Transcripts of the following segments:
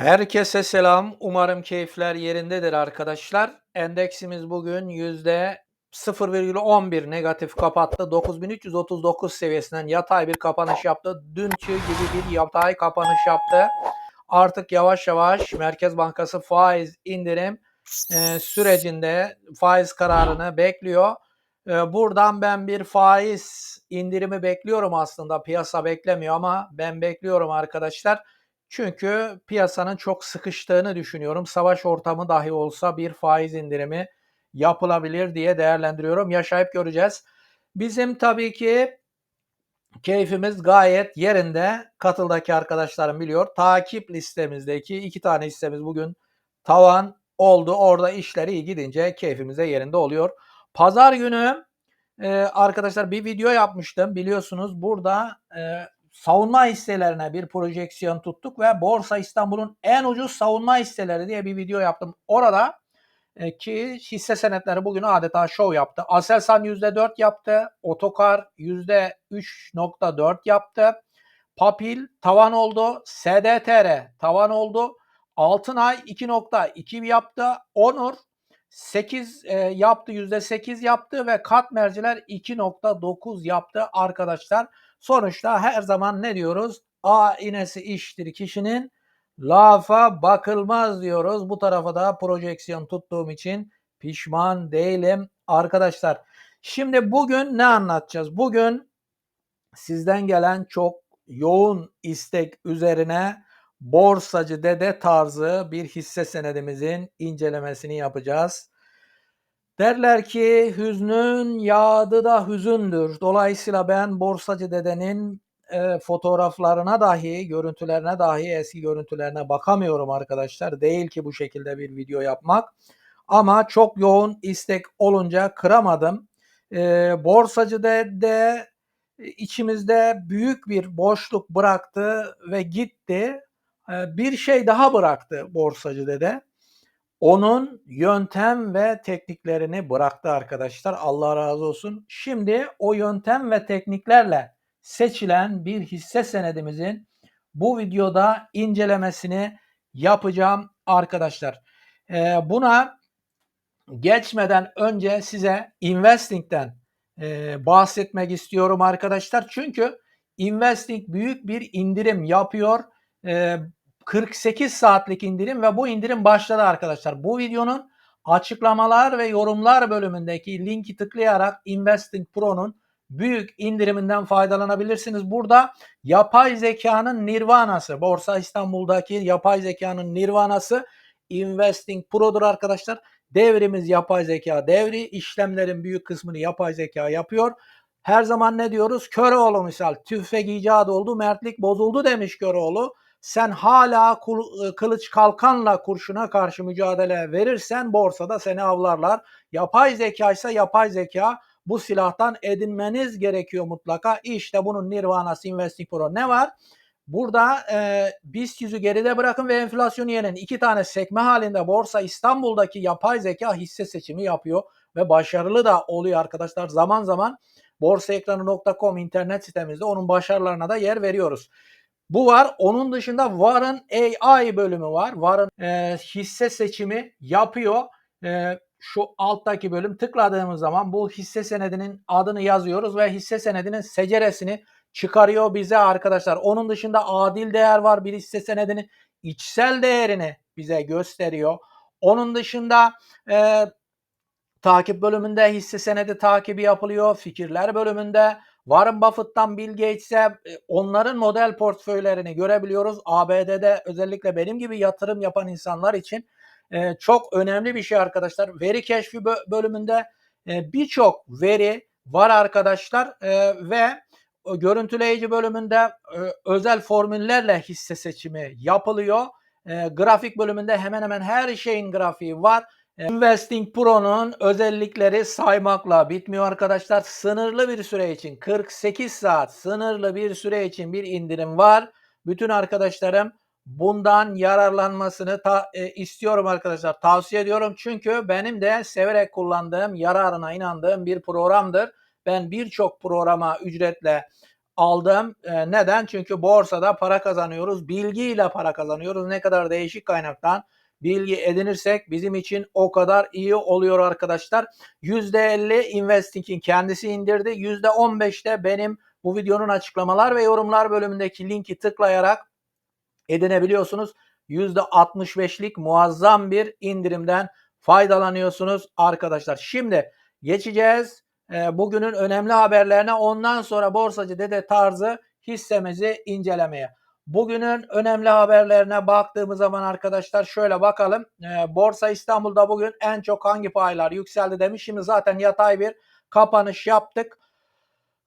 Herkese selam. Umarım keyifler yerindedir arkadaşlar. Endeksimiz bugün yüzde 0,11 negatif kapattı. 9339 seviyesinden yatay bir kapanış yaptı. Dünkü gibi bir yatay kapanış yaptı. Artık yavaş yavaş Merkez Bankası faiz indirim e, sürecinde faiz kararını bekliyor. E, buradan ben bir faiz indirimi bekliyorum aslında. Piyasa beklemiyor ama ben bekliyorum arkadaşlar. Çünkü piyasanın çok sıkıştığını düşünüyorum. Savaş ortamı dahi olsa bir faiz indirimi yapılabilir diye değerlendiriyorum. Yaşayıp göreceğiz. Bizim tabii ki keyfimiz gayet yerinde. Katıldaki arkadaşlarım biliyor. Takip listemizdeki iki tane hissemiz bugün tavan oldu. Orada işleri iyi gidince keyfimiz de yerinde oluyor. Pazar günü e, arkadaşlar bir video yapmıştım. Biliyorsunuz burada e, savunma hisselerine bir projeksiyon tuttuk ve Borsa İstanbul'un en ucuz savunma hisseleri diye bir video yaptım. Orada e, ki hisse senetleri bugün adeta şov yaptı. Aselsan %4 yaptı. Otokar %3.4 yaptı. Papil tavan oldu. SDTR tavan oldu. Altınay 2.2 yaptı. Onur 8 e, yaptı %8 yaptı ve kat merciler 2.9 yaptı arkadaşlar. Sonuçta her zaman ne diyoruz? A inesi iştir kişinin lafa bakılmaz diyoruz. Bu tarafa da projeksiyon tuttuğum için pişman değilim arkadaşlar. Şimdi bugün ne anlatacağız? Bugün sizden gelen çok yoğun istek üzerine borsacı dede tarzı bir hisse senedimizin incelemesini yapacağız. Derler ki hüznün yağdı da hüzündür. Dolayısıyla ben borsacı dedenin e, fotoğraflarına dahi, görüntülerine dahi eski görüntülerine bakamıyorum arkadaşlar. Değil ki bu şekilde bir video yapmak. Ama çok yoğun istek olunca kıramadım. E, borsacı dede içimizde büyük bir boşluk bıraktı ve gitti. E, bir şey daha bıraktı borsacı dede onun yöntem ve tekniklerini bıraktı arkadaşlar. Allah razı olsun. Şimdi o yöntem ve tekniklerle seçilen bir hisse senedimizin bu videoda incelemesini yapacağım arkadaşlar. Ee, buna geçmeden önce size Investing'den e, bahsetmek istiyorum arkadaşlar. Çünkü Investing büyük bir indirim yapıyor. E, 48 saatlik indirim ve bu indirim başladı arkadaşlar. Bu videonun açıklamalar ve yorumlar bölümündeki linki tıklayarak Investing Pro'nun büyük indiriminden faydalanabilirsiniz. Burada yapay zekanın nirvanası, Borsa İstanbul'daki yapay zekanın nirvanası Investing Pro'dur arkadaşlar. Devrimiz yapay zeka devri. işlemlerin büyük kısmını yapay zeka yapıyor. Her zaman ne diyoruz? Köroğlu misal tüfek icat oldu, mertlik bozuldu demiş Köroğlu sen hala e, kılıç kalkanla kurşuna karşı mücadele verirsen borsada seni avlarlar. Yapay zeka ise yapay zeka bu silahtan edinmeniz gerekiyor mutlaka. İşte bunun nirvanası Investing Pro ne var? Burada e, BIST yüzü geride bırakın ve enflasyonu yenen iki tane sekme halinde borsa İstanbul'daki yapay zeka hisse seçimi yapıyor ve başarılı da oluyor arkadaşlar. Zaman zaman borsaekranı.com internet sitemizde onun başarılarına da yer veriyoruz. Bu var. Onun dışında VAR'ın AI bölümü var. VAR'ın e, hisse seçimi yapıyor. E, şu alttaki bölüm tıkladığımız zaman bu hisse senedinin adını yazıyoruz ve hisse senedinin seceresini çıkarıyor bize arkadaşlar. Onun dışında adil değer var. Bir hisse senedinin içsel değerini bize gösteriyor. Onun dışında e, takip bölümünde hisse senedi takibi yapılıyor. Fikirler bölümünde Warren Buffett'tan Bill Gates'e e, onların model portföylerini görebiliyoruz. ABD'de özellikle benim gibi yatırım yapan insanlar için e, çok önemli bir şey arkadaşlar. Veri keşfi bölümünde e, birçok veri var arkadaşlar ve görüntüleyici bölümünde özel formüllerle hisse seçimi yapılıyor. grafik bölümünde hemen hemen her şeyin grafiği var. Investing Pro'nun özellikleri saymakla bitmiyor arkadaşlar. Sınırlı bir süre için 48 saat sınırlı bir süre için bir indirim var. Bütün arkadaşlarım bundan yararlanmasını ta, e, istiyorum arkadaşlar. Tavsiye ediyorum çünkü benim de severek kullandığım, yararına inandığım bir programdır. Ben birçok programa ücretle aldım. E, neden? Çünkü borsada para kazanıyoruz. Bilgiyle para kazanıyoruz. Ne kadar değişik kaynaktan bilgi edinirsek bizim için o kadar iyi oluyor arkadaşlar. %50 Investing'in kendisi indirdi. %15 de benim bu videonun açıklamalar ve yorumlar bölümündeki linki tıklayarak edinebiliyorsunuz. %65'lik muazzam bir indirimden faydalanıyorsunuz arkadaşlar. Şimdi geçeceğiz e, bugünün önemli haberlerine ondan sonra borsacı dede tarzı hissemizi incelemeye. Bugünün önemli haberlerine baktığımız zaman arkadaşlar şöyle bakalım. E, Borsa İstanbul'da bugün en çok hangi paylar yükseldi demiş. Şimdi zaten yatay bir kapanış yaptık.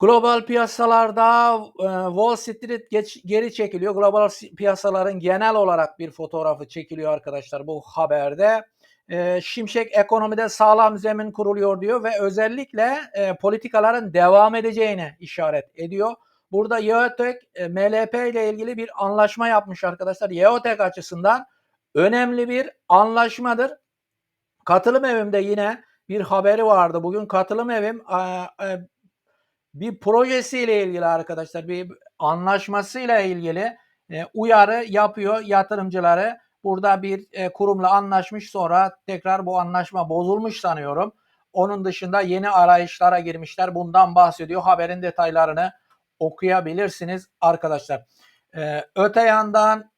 Global piyasalarda e, Wall Street geç, geri çekiliyor. Global piyasaların genel olarak bir fotoğrafı çekiliyor arkadaşlar bu haberde. E, Şimşek ekonomide sağlam zemin kuruluyor diyor ve özellikle e, politikaların devam edeceğine işaret ediyor. Burada Yeotek e, MLP ile ilgili bir anlaşma yapmış arkadaşlar. Yeotek açısından önemli bir anlaşmadır. Katılım evimde yine bir haberi vardı. Bugün katılım evim bir projesiyle ilgili arkadaşlar bir anlaşmasıyla ilgili e, uyarı yapıyor yatırımcıları. Burada bir e, kurumla anlaşmış sonra tekrar bu anlaşma bozulmuş sanıyorum. Onun dışında yeni arayışlara girmişler. Bundan bahsediyor. Haberin detaylarını okuyabilirsiniz arkadaşlar. Ee, öte yandan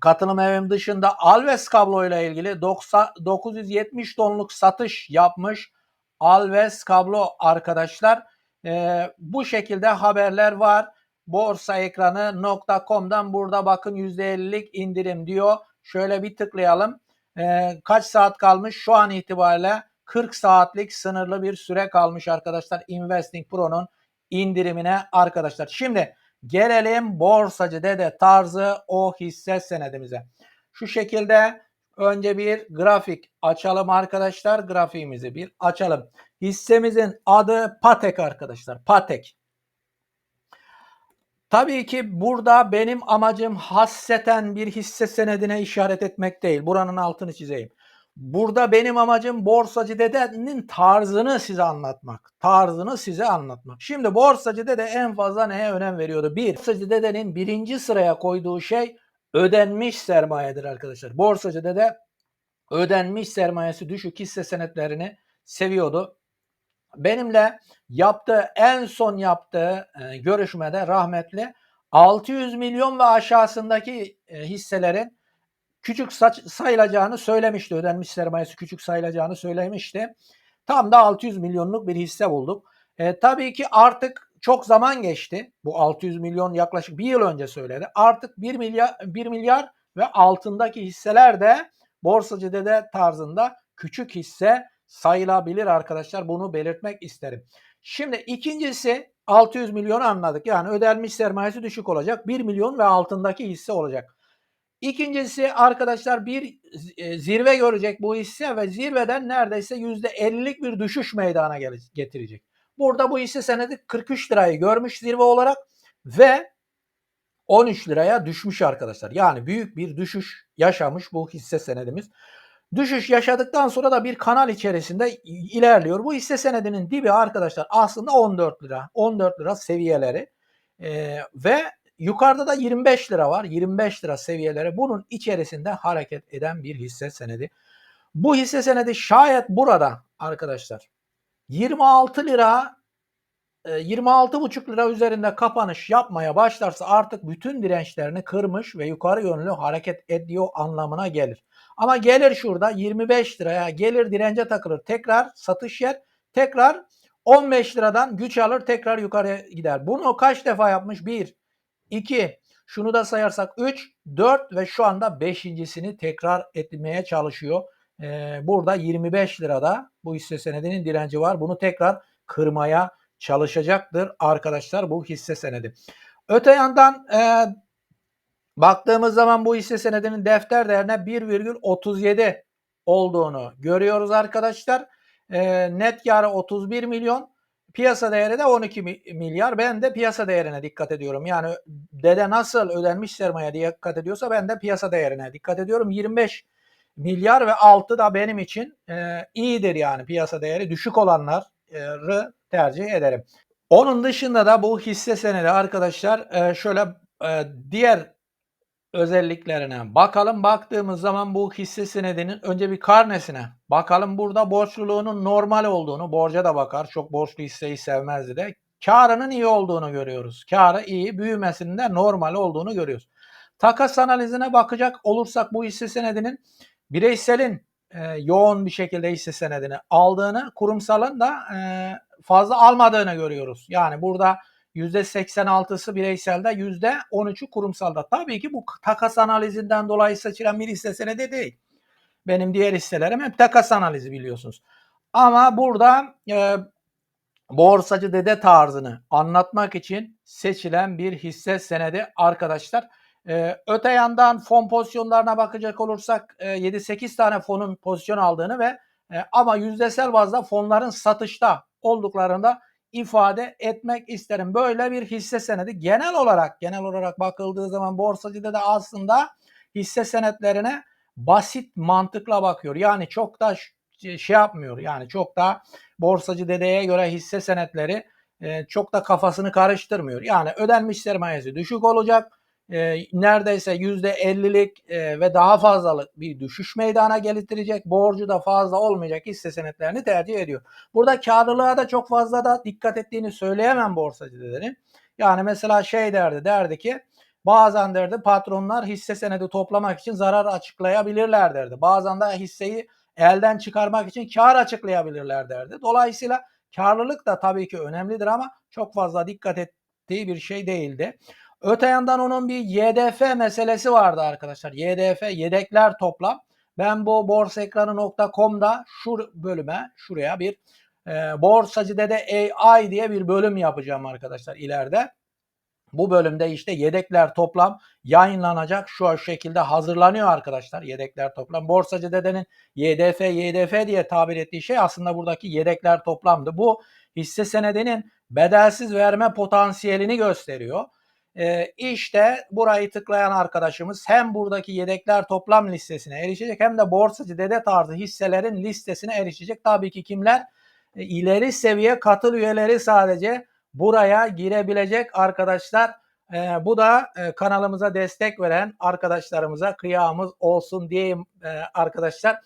katılım evim dışında Alves kablo ile ilgili 90, 970 tonluk satış yapmış Alves kablo arkadaşlar. Ee, bu şekilde haberler var. Borsa ekranı.com'dan burada bakın %50'lik indirim diyor. Şöyle bir tıklayalım. Ee, kaç saat kalmış? Şu an itibariyle 40 saatlik sınırlı bir süre kalmış arkadaşlar Investing Pro'nun indirimine arkadaşlar. Şimdi gelelim borsacı dede tarzı o hisse senedimize. Şu şekilde önce bir grafik açalım arkadaşlar. Grafiğimizi bir açalım. Hissemizin adı Patek arkadaşlar. Patek. Tabii ki burada benim amacım hasseten bir hisse senedine işaret etmek değil. Buranın altını çizeyim. Burada benim amacım borsacı dedenin tarzını size anlatmak. Tarzını size anlatmak. Şimdi borsacı dede en fazla neye önem veriyordu? Bir, borsacı dedenin birinci sıraya koyduğu şey ödenmiş sermayedir arkadaşlar. Borsacı dede ödenmiş sermayesi düşük hisse senetlerini seviyordu. Benimle yaptığı en son yaptığı e, görüşmede rahmetli 600 milyon ve aşağısındaki e, hisselerin küçük sayılacağını söylemişti. Ödenmiş sermayesi küçük sayılacağını söylemişti. Tam da 600 milyonluk bir hisse bulduk. E, tabii ki artık çok zaman geçti. Bu 600 milyon yaklaşık bir yıl önce söyledi. Artık 1 milyar, 1 milyar ve altındaki hisseler de borsacı dede tarzında küçük hisse sayılabilir arkadaşlar. Bunu belirtmek isterim. Şimdi ikincisi 600 milyon anladık. Yani ödenmiş sermayesi düşük olacak. 1 milyon ve altındaki hisse olacak. İkincisi arkadaşlar bir e, zirve görecek bu hisse ve zirveden neredeyse %50'lik bir düşüş meydana getirecek. Burada bu hisse senedi 43 lirayı görmüş zirve olarak ve 13 liraya düşmüş arkadaşlar. Yani büyük bir düşüş yaşamış bu hisse senedimiz. Düşüş yaşadıktan sonra da bir kanal içerisinde ilerliyor. Bu hisse senedinin dibi arkadaşlar aslında 14 lira. 14 lira seviyeleri. Ee, ve yukarıda da 25 lira var. 25 lira seviyeleri. Bunun içerisinde hareket eden bir hisse senedi. Bu hisse senedi şayet burada arkadaşlar 26 lira 26,5 e, lira üzerinde kapanış yapmaya başlarsa artık bütün dirençlerini kırmış ve yukarı yönlü hareket ediyor anlamına gelir. Ama gelir şurada 25 liraya gelir dirence takılır. Tekrar satış yer. Tekrar 15 liradan güç alır tekrar yukarıya gider. Bunu kaç defa yapmış? 1, 2, şunu da sayarsak 3, 4 ve şu anda 5.sini tekrar etmeye çalışıyor. Ee, burada 25 lirada bu hisse senedinin direnci var. Bunu tekrar kırmaya çalışacaktır arkadaşlar bu hisse senedi. Öte yandan e, baktığımız zaman bu hisse senedinin defter değerine 1,37 olduğunu görüyoruz arkadaşlar. E, net karı 31 milyon. Piyasa değeri de 12 milyar. Ben de piyasa değerine dikkat ediyorum. Yani dede nasıl ödenmiş sermaye dikkat ediyorsa ben de piyasa değerine dikkat ediyorum. 25 milyar ve altı da benim için e, iyidir yani piyasa değeri. Düşük olanları tercih ederim. Onun dışında da bu hisse senedi arkadaşlar e, şöyle e, diğer özelliklerine bakalım. Baktığımız zaman bu hisse senedinin önce bir karnesine bakalım. Burada borçluluğunun normal olduğunu, borca da bakar. Çok borçlu hisseyi sevmezdi de. Karının iyi olduğunu görüyoruz. Karı iyi, büyümesinin de normal olduğunu görüyoruz. Takas analizine bakacak olursak bu hisse senedinin bireyselin e, yoğun bir şekilde hisse senedini aldığını, kurumsalın da e, fazla almadığını görüyoruz. Yani burada %86'sı bireyselde, %13'ü kurumsalda. Tabii ki bu takas analizinden dolayı seçilen bir hisse senedi değil. Benim diğer hisselerim hep takas analizi biliyorsunuz. Ama burada e, borsacı dede tarzını anlatmak için seçilen bir hisse senedi arkadaşlar. Ee, öte yandan fon pozisyonlarına bakacak olursak e, 7-8 tane fonun pozisyon aldığını ve e, ama yüzdesel bazda fonların satışta olduklarında ifade etmek isterim. Böyle bir hisse senedi genel olarak genel olarak bakıldığı zaman borsacıda da aslında hisse senetlerine basit mantıkla bakıyor. Yani çok da şey yapmıyor. Yani çok da borsacı dedeye göre hisse senetleri e, çok da kafasını karıştırmıyor. Yani ödenmiş sermayesi düşük olacak. E, neredeyse %50'lik e, ve daha fazlalık bir düşüş meydana getirecek. Borcu da fazla olmayacak hisse senetlerini tercih ediyor. Burada karlılığa da çok fazla da dikkat ettiğini söyleyemem borsacı dedenin. Yani mesela şey derdi derdi ki bazen derdi patronlar hisse senedi toplamak için zarar açıklayabilirler derdi. Bazen de hisseyi elden çıkarmak için kar açıklayabilirler derdi. Dolayısıyla karlılık da tabii ki önemlidir ama çok fazla dikkat ettiği bir şey değildi. Öte yandan onun bir YDF meselesi vardı arkadaşlar. YDF yedekler toplam. Ben bu borsaekranı.com'da şu bölüme şuraya bir e, borsacı dede AI diye bir bölüm yapacağım arkadaşlar ileride. Bu bölümde işte yedekler toplam yayınlanacak. Şu şekilde hazırlanıyor arkadaşlar. Yedekler toplam. Borsacı dedenin YDF, YDF diye tabir ettiği şey aslında buradaki yedekler toplamdı. Bu hisse senedinin bedelsiz verme potansiyelini gösteriyor. Ee, işte burayı tıklayan arkadaşımız hem buradaki yedekler toplam listesine erişecek hem de borsacı dede tarzı hisselerin listesine erişecek. Tabii ki kimler? E, ileri seviye katıl üyeleri sadece buraya girebilecek arkadaşlar. E, bu da e, kanalımıza destek veren arkadaşlarımıza kıyamız olsun diyeyim e, arkadaşlar.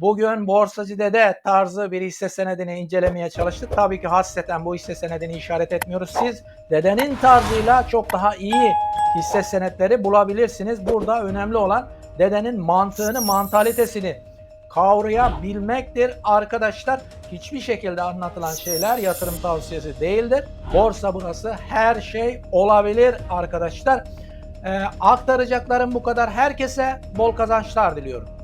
Bugün borsacı dede tarzı bir hisse senedini incelemeye çalıştık. Tabii ki hasreten bu hisse senedini işaret etmiyoruz. Siz dedenin tarzıyla çok daha iyi hisse senetleri bulabilirsiniz. Burada önemli olan dedenin mantığını, mantalitesini kavrayabilmektir. Arkadaşlar hiçbir şekilde anlatılan şeyler yatırım tavsiyesi değildir. Borsa burası her şey olabilir arkadaşlar. Ee, aktaracaklarım bu kadar. Herkese bol kazançlar diliyorum.